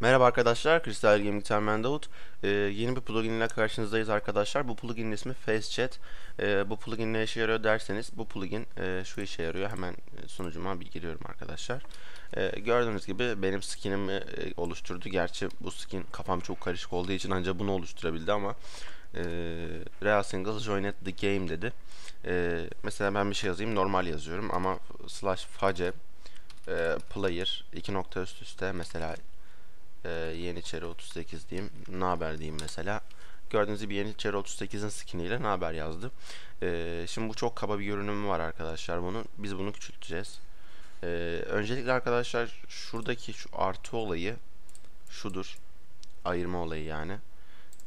Merhaba arkadaşlar, Kristal Gaming'ten ben Davut. Ee, yeni bir plugin ile karşınızdayız arkadaşlar. Bu pluginin ismi FaceChat. Ee, bu plugin ne işe yarıyor derseniz, bu plugin e, şu işe yarıyor. Hemen sunucuma bir giriyorum arkadaşlar. Ee, gördüğünüz gibi benim skinimi e, oluşturdu. Gerçi bu skin kafam çok karışık olduğu için ancak bunu oluşturabildi ama e, Real Single Joined the Game dedi. E, mesela ben bir şey yazayım, normal yazıyorum ama slash face e, player iki nokta üst üste mesela e, Yeniçeri 38 diyeyim. Ne haber diyeyim mesela. Gördüğünüz gibi Yeniçeri 38'in skiniyle ne haber yazdı. E, şimdi bu çok kaba bir görünümü var arkadaşlar bunun. Biz bunu küçülteceğiz. E, öncelikle arkadaşlar şuradaki şu artı olayı şudur. Ayırma olayı yani.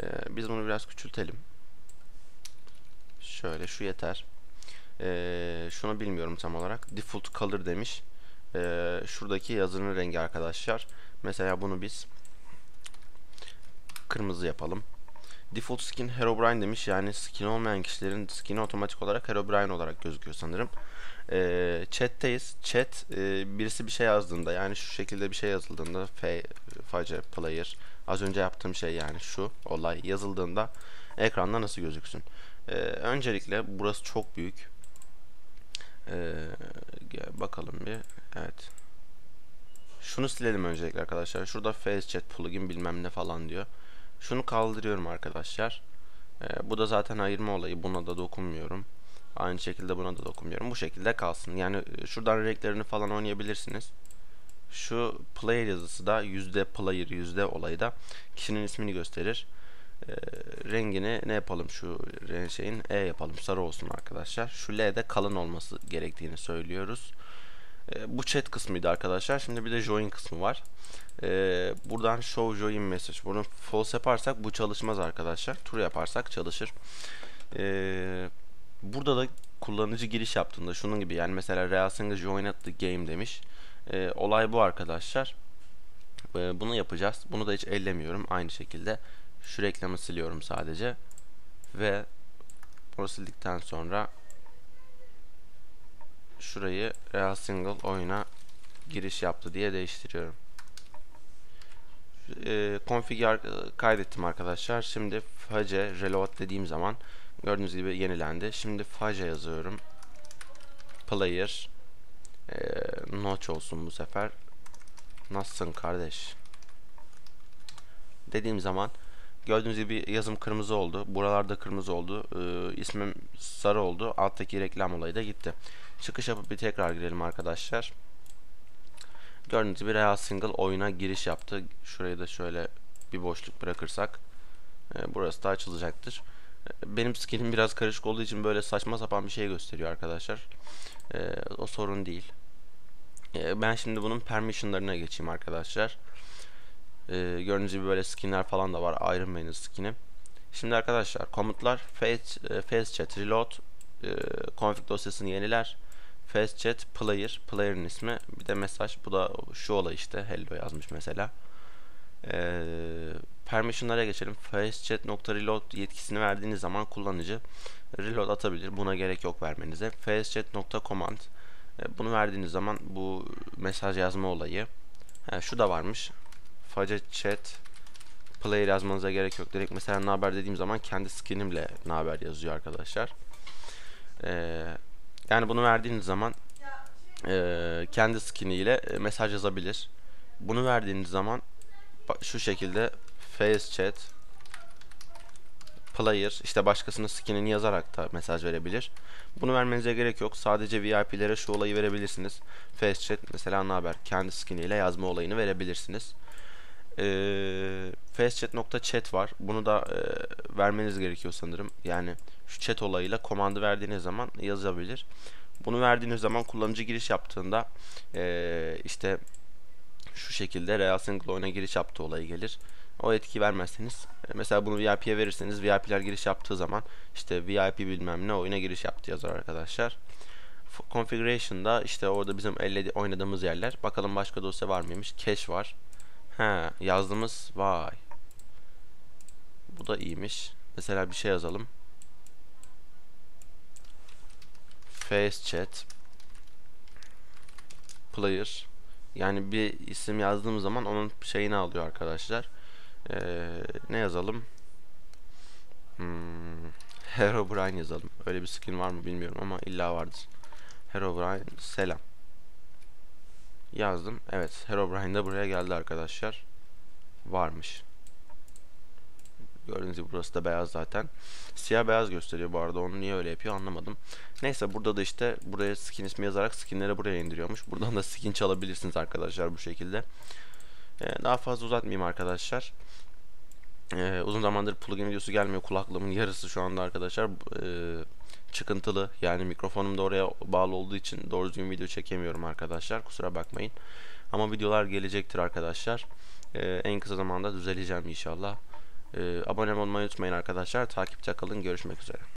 E, biz bunu biraz küçültelim. Şöyle şu yeter. E, şunu bilmiyorum tam olarak. Default color demiş. E, şuradaki yazının rengi arkadaşlar. Mesela bunu biz kırmızı yapalım. Default skin Herobrine demiş. Yani skin olmayan kişilerin skin'i otomatik olarak Herobrine olarak gözüküyor sanırım. Ee, chat'teyiz. Chat e, birisi bir şey yazdığında yani şu şekilde bir şey yazıldığında F, face player az önce yaptığım şey yani şu olay yazıldığında ekranda nasıl gözüksün? Ee, öncelikle burası çok büyük. Ee, bakalım bir. Evet. Şunu silelim öncelikle arkadaşlar. Şurada FaceChat plugin bilmem ne falan diyor. Şunu kaldırıyorum arkadaşlar. Ee, bu da zaten ayırma olayı. Buna da dokunmuyorum. Aynı şekilde buna da dokunmuyorum. Bu şekilde kalsın. Yani şuradan renklerini falan oynayabilirsiniz. Şu player yazısı da yüzde player yüzde olayı da kişinin ismini gösterir. Ee, rengini ne yapalım şu şeyin E yapalım sarı olsun arkadaşlar. Şu L de kalın olması gerektiğini söylüyoruz. E, bu chat kısmıydı arkadaşlar. Şimdi bir de join kısmı var. E, buradan show join message. Bunu false yaparsak bu çalışmaz arkadaşlar. True yaparsak çalışır. E, burada da kullanıcı giriş yaptığında şunun gibi yani mesela Real Single join at the game demiş. E, olay bu arkadaşlar. E, bunu yapacağız. Bunu da hiç ellemiyorum. Aynı şekilde şu reklamı siliyorum sadece. Ve bunu sildikten sonra şurayı Real Single oyuna giriş yaptı diye değiştiriyorum. E, config'e kaydettim arkadaşlar. Şimdi face reload dediğim zaman gördüğünüz gibi yenilendi. Şimdi face yazıyorum. Player e, notch olsun bu sefer. Nasılsın kardeş? Dediğim zaman gördüğünüz gibi yazım kırmızı oldu. Buralarda kırmızı oldu. E, ismim sarı oldu. Alttaki reklam olayı da gitti. Çıkış yapıp bir tekrar girelim arkadaşlar. Gördüğünüz gibi Real Single oyuna giriş yaptı. Şurayı da şöyle bir boşluk bırakırsak e, burası da açılacaktır. Benim skinim biraz karışık olduğu için böyle saçma sapan bir şey gösteriyor arkadaşlar. E, o sorun değil. E, ben şimdi bunun permissionlarına geçeyim arkadaşlar. E, gördüğünüz gibi böyle skinler falan da var. Iron Man'in skini. Şimdi arkadaşlar komutlar face, e, face chat reload e, config dosyasını yeniler Fast chat player, player'ın ismi. Bir de mesaj. Bu da şu olay işte. Hello yazmış mesela. Ee, permission'lara geçelim. fastchat.reload yetkisini verdiğiniz zaman kullanıcı reload atabilir. Buna gerek yok vermenize. fastchat.command ee, bunu verdiğiniz zaman bu mesaj yazma olayı. Ha, şu da varmış. Face chat player yazmanıza gerek yok. Direkt mesela ne haber dediğim zaman kendi skinimle ne haber yazıyor arkadaşlar. Eee yani bunu verdiğiniz zaman e, kendi skiniyle e, mesaj yazabilir. Bunu verdiğiniz zaman şu şekilde face chat player işte başkasının skinini yazarak da mesaj verebilir. Bunu vermenize gerek yok. Sadece VIP'lere şu olayı verebilirsiniz. Face chat mesela ne haber? Kendi skiniyle yazma olayını verebilirsiniz. Ee, facechat.chat var. Bunu da e, vermeniz gerekiyor sanırım. Yani şu chat olayıyla komandı verdiğiniz zaman yazabilir. Bunu verdiğiniz zaman kullanıcı giriş yaptığında e, işte şu şekilde Real Single oyuna giriş yaptığı olayı gelir. O etki vermezseniz e, mesela bunu VIP'ye verirseniz VIP'ler giriş yaptığı zaman işte VIP bilmem ne oyuna giriş yaptı yazar arkadaşlar. Configuration'da işte orada bizim elle oynadığımız yerler. Bakalım başka dosya var mıymış? Cache var. He yazdığımız vay. Bu da iyiymiş. Mesela bir şey yazalım. face chat player yani bir isim yazdığım zaman onun şeyini alıyor arkadaşlar. Ee, ne yazalım? Hmm, Herobrine yazalım. Öyle bir skin var mı bilmiyorum ama illa vardır. Herobrine selam. Yazdım. Evet, Herobrine de buraya geldi arkadaşlar. Varmış. Gördüğünüz gibi burası da beyaz zaten. Siyah beyaz gösteriyor bu arada. Onu niye öyle yapıyor anlamadım. Neyse burada da işte buraya skin ismi yazarak skinleri buraya indiriyormuş. Buradan da skin çalabilirsiniz arkadaşlar bu şekilde. Ee, daha fazla uzatmayayım arkadaşlar. Ee, uzun zamandır plugin videosu gelmiyor. Kulaklığımın yarısı şu anda arkadaşlar ee, çıkıntılı. Yani mikrofonum da oraya bağlı olduğu için doğru düzgün video çekemiyorum arkadaşlar. Kusura bakmayın. Ama videolar gelecektir arkadaşlar. Ee, en kısa zamanda düzeleceğim inşallah. Ee, abone olmayı unutmayın arkadaşlar. Takipte kalın. Görüşmek üzere.